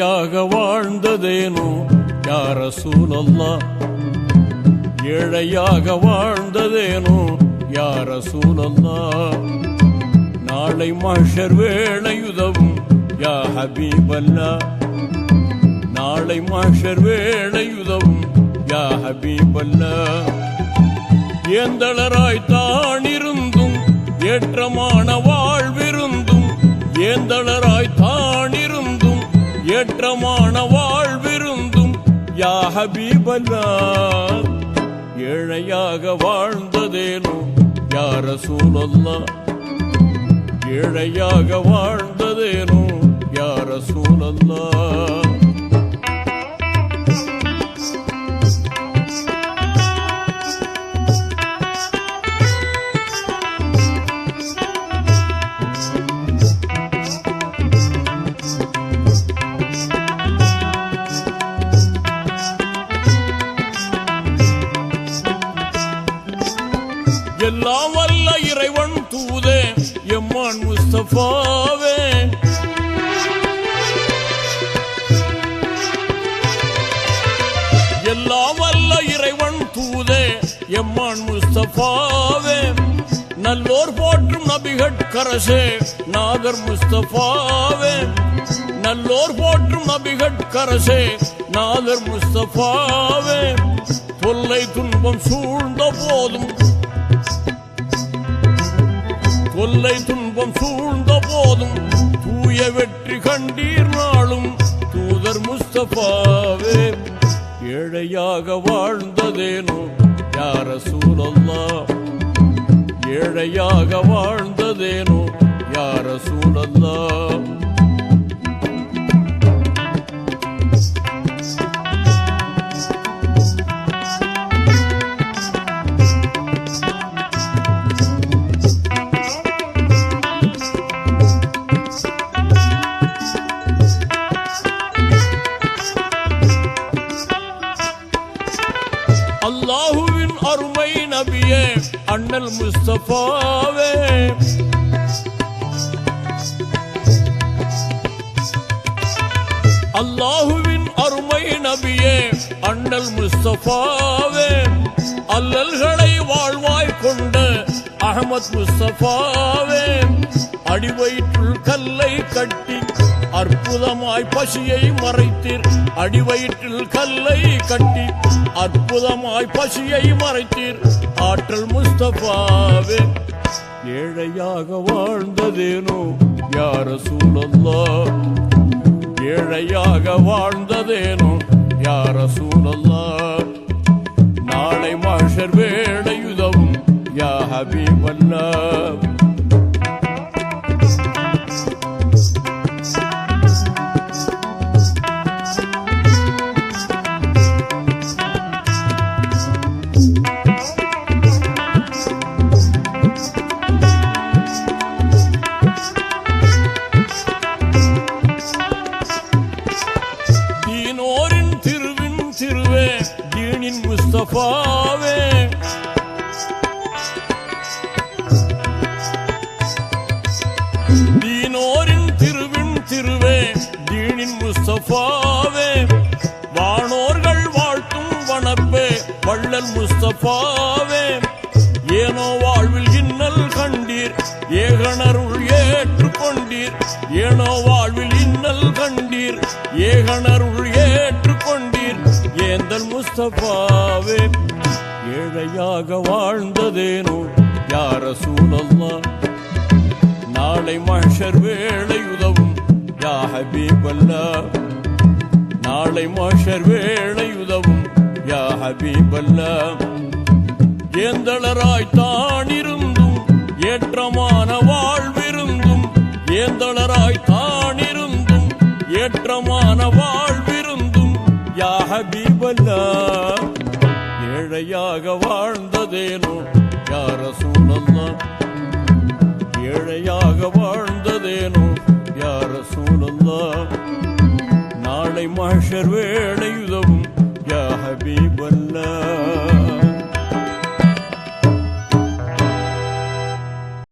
ஏழையாக வாழ்ந்ததேனோ? யார சூழல்லா ஏழையாக வாழ்ந்ததேனோ? யார சூழல்லா நாளை மாஷர் வேளையுதவும் யா ஹபீபல்லா நாளை மாஷர் வேளையுதவும் யா ஹபீபல்லா ஏந்தளராய் தானிருந்தும் ஏற்றமான வாழ்விருந்தும் ஏந்தளராய் ஏற்றமான வாழ்விருந்தும் யாஹபீபல்லா ஏழையாக வாழ்ந்ததேனோ யார சூழல்லா ஏழையாக வாழ்ந்ததேனோ யார சூழல்லா எல்லாம் வல்ல இறைவன் தூதே எம்மான் முஸ்தபாவே. எல்லாம் வல்ல இறைவன் தூதே எம்மான் முஸ்தபாவே. நல்லோர் போற்றும் நபிகட்கரசே நாகர் முஸ்தபாவே. நல்லோர் போற்றும் நபிகட்கரசே நாகர் முஸ்தபாவே. தொல்லை துன்பம் சூழ்ந்த போதும் முஸ்தபாவே ஏழையாக வாழ்ந்ததேனோ? யார சூழல்லா ஏழையாக வாழ்ந்ததேனோ? யார சூழல்லா அண்ணல் முஸ்தபாவே அல்லாஹுவின் அருமை நபியே அண்ணல் முஸ்தபாவே அல்லல்களை வாழ்வாய் கொண்ட அகமத் முஸ்தபாவே அடிவயிற்றுள் கல்லை கட்டி அற்புதமாய் பசியை மறைத்தீர் அடிவயிற்றில் கல்லை கட்டி அற்புதமாய் பசியை மறைத்தீர். ஆற்றல் முஸ்தபாவே ஏழையாக வாழ்ந்ததேனோ? யார சூழல்லா ஏழையாக வாழ்ந்ததேனோ? யார சூழல்லா நாளை மாஷர் வேடையுதவும் யா ஹபீபல்லா முஸ்தபாவே வானோர்கள் வாழ்த்தும் வனப்பே வள்ளல் முஸ்தபாவே. ஏனோ வாழ்வில் இன்னல் கண்டீர் ஏகணருள் ஏற்றுக்கொண்டீர் ஏனோ வாழ்வில் இன்னல் கண்டீர் ஏகணருள் ஏற்றுக்கொண்டீர் ஏந்தல் முஸ்தபாவே ஏழையாக வாழ்ந்ததேனோ யார சூழல்லா நாளை மஷர் வேளை உதவும் யா ஹபீபல்லா. நாளை மாஷர் வேளை உதவும். யா ஹபீபல்லா ஏந்தளராய் தானிருந்தும் ஏற்றமான வாழ்விருந்தும். ஏந்தளராய் தானிருந்தும் ஏற்றமான வாழ்விருந்தும். யா ஹபீபல்லா ஏழையாக வாழ்ந்ததேனோ யார சூழல்லா ஏழையாக வாழ்ந்ததேனோ யார சூழல்லா நாளை மாஷர் வேலை உதவும் யா ஹபீபல்லா.